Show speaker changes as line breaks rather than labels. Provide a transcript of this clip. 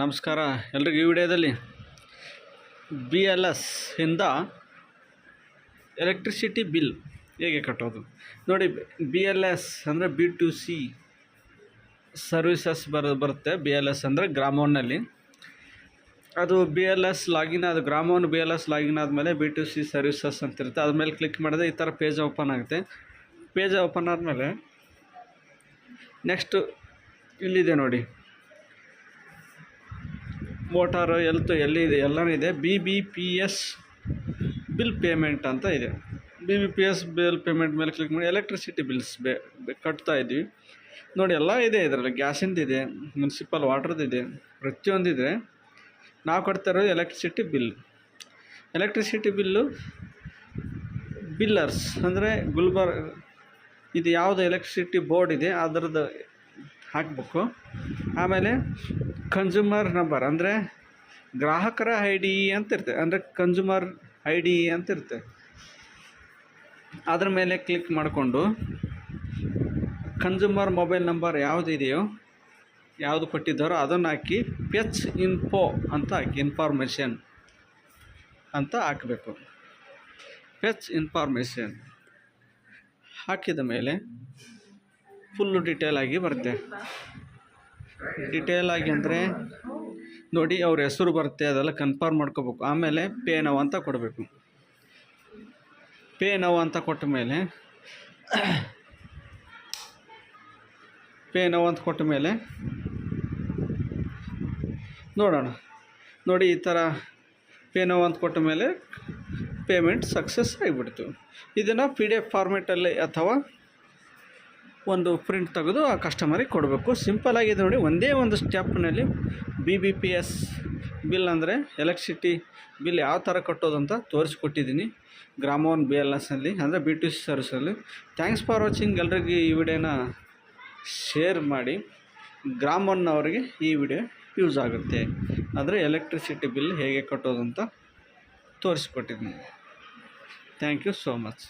ನಮಸ್ಕಾರ ಎಲ್ರಿಗೂ ಈ ವಿಡಿಯೋದಲ್ಲಿ ಬಿ ಎಲ್ ಎಸ್ ಇಂದ ಎಲೆಕ್ಟ್ರಿಸಿಟಿ ಬಿಲ್ ಹೇಗೆ ಕಟ್ಟೋದು? ನೋಡಿ, ಬಿ ಎಲ್ ಎಸ್ ಅಂದರೆ ಬಿ ಟು ಸಿ ಸರ್ವಿಸಸ್ ಬರ, ಬರುತ್ತೆ. ಬಿ ಎಲ್ ಎಸ್ ಅಂದರೆ ಗ್ರಾಮೋನ್ನಲ್ಲಿ ಅದು ಬಿ ಎಲ್ ಎಸ್ ಲಾಗಿನ್ ಅದು ಗ್ರಾಮೋನ್ ಬಿ ಎಲ್ ಎಸ್ ಲಾಗಿನ್ ಆದಮೇಲೆ ಬಿ ಟು ಸಿ ಸರ್ವಿಸಸ್ ಅಂತಿರುತ್ತೆ ಅದ್ರ ಮೇಲೆ ಕ್ಲಿಕ್ ಮಾಡಿದ್ರೆ ಈ ಥರ ಪೇಜ್ ಓಪನ್ ಆಗುತ್ತೆ. ಪೇಜ್ ಓಪನ್ ಆದಮೇಲೆ ನೆಕ್ಸ್ಟು ಇಲ್ಲಿದೆ ನೋಡಿ. ಮೋಟಾರು ಎಲ್ತು ಎಲ್ಲಿದೆ, ಎಲ್ಲನೂ ಇದೆ. B B P S bill payment ಅಂತ ಇದೆ. B B P S bill payment ಮೇಲೆ ಕ್ಲಿಕ್ ಮಾಡಿ ಎಲೆಕ್ಟ್ರಿಸಿಟಿ ಬಿಲ್ಸ್ ಬೇ ಕಟ್ತಾ ಇದ್ವಿ. ನೋಡಿ, ಎಲ್ಲ ಇದೆ ಇದರಲ್ಲಿ. ಗ್ಯಾಸಿಂದಿದೆ ಮುನ್ಸಿಪಲ್ ವಾಟ್ರದ್ದಿದೆ ಪ್ರತಿಯೊಂದಿದೆ ನಾವು ಕಟ್ತಾ ಇರೋದು electricity bill electricity bill billers ಅಂದರೆ ಗುಲ್ಬರ್ ಇದು ಯಾವುದು ಎಲೆಕ್ಟ್ರಿಸಿಟಿ ಬೋರ್ಡ್ ಇದೆ, ಅದರದ್ದು ಹಾಕಬೇಕು ಆಮೇಲೆ ಕನ್ಸ್ಯೂಮರ್ ನಂಬರ್ ಅಂದರೆ ಗ್ರಾಹಕರ ಐ ಡಿ ಅಂತ ಇರುತ್ತೆ. ಅಂದರೆ ಕನ್ಸ್ಯೂಮರ್ ಐ ಡಿ ಅಂತ ಇರುತ್ತೆ. ಅದರ ಮೇಲೆ ಕ್ಲಿಕ್ ಮಾಡಿಕೊಂಡು ಕನ್ಸ್ಯೂಮರ್ ಮೊಬೈಲ್ ನಂಬರ್ ಯಾವುದಿದೆಯೋ ಯಾವುದು ಕೊಟ್ಟಿದ್ದಾರೋ ಅದನ್ನು ಹಾಕಿ ಪೆಚ್ ಇನ್ಫೋ ಅಂತ ಹಾಕಿ ಇನ್ಫಾರ್ಮೇಷನ್ ಅಂತ ಹಾಕಬೇಕು. ಪೆಚ್ ಇನ್ಫಾರ್ಮೇಷನ್ ಹಾಕಿದ ಮೇಲೆ ಫುಲ್ಲು ಡಿಟೇಲ್ ಆಗಿ ಬರುತ್ತೆ. ಡಿಟೇಲ್ ಆಗಿ ಅಂದರೆ ನೋಡಿ ಅವ್ರ ಹೆಸರು ಬರುತ್ತೆ, ಅದೆಲ್ಲ ಕನ್ಫರ್ಮ್ ಮಾಡ್ಕೋಬೇಕು. ಆಮೇಲೆ ಪೇ ನೋವು ಅಂತ ಕೊಡಬೇಕು. ಪೇ ನೋವು ಅಂತ ಕೊಟ್ಟ ಮೇಲೆ ಪೇ ನೋವು ಅಂತ ಕೊಟ್ಟ ಮೇಲೆ ನೋಡೋಣ. ನೋಡಿ ಈ ಥರ ಪೇ ನೋವು ಅಂತ ಕೊಟ್ಟ ಮೇಲೆ ಪೇಮೆಂಟ್ ಸಕ್ಸಸ್ ಆಗಿಬಿಡ್ತು. ಇದನ್ನು ಪಿ ಡಿ ಎಫ್ ಫಾರ್ಮೆಟಲ್ಲಿ ಅಥವಾ ಒಂದು ಪ್ರಿಂಟ್ ತೆಗೆದು ಆ ಕಸ್ಟಮರಿಗೆ ಕೊಡಬೇಕು. ಸಿಂಪಲ್ ಆಗಿದೆ ನೋಡಿ, ಒಂದೇ ಒಂದು ಸ್ಟೆಪ್ನಲ್ಲಿ B B P S bill ಅಂದರೆ ಎಲೆಕ್ಟ್ರಿಸಿಟಿ ಬಿಲ್ ಯಾವ ಥರ ಕಟ್ಟೋದು ಅಂತ ತೋರಿಸ್ಕೊಟ್ಟಿದ್ದೀನಿ. ಗ್ರಾಮೋನ್ ಬಿ ಎಲ್ ಎಸ್ನಲ್ಲಿ ಅಂದರೆ ಬಿ ಟಿ ಸಿ ಸರ್ವಿಸಲ್ಲಿ ಥ್ಯಾಂಕ್ಸ್ ಫಾರ್ ವಾಚಿಂಗ್ ಎಲ್ರಿಗೂ ಈ ವಿಡಿಯೋನ ಶೇರ್ ಮಾಡಿ. ಗ್ರಾಮೋನ್ ಅವರಿಗೆ ಈ ವಿಡಿಯೋ ಯೂಸ್ ಆಗುತ್ತೆ. ಅಂದರೆ ಎಲೆಕ್ಟ್ರಿಸಿಟಿ ಬಿಲ್ ಹೇಗೆ ಕಟ್ಟೋದು ಅಂತ ತೋರಿಸ್ಕೊಟ್ಟಿದ್ದೀನಿ. Thank you so much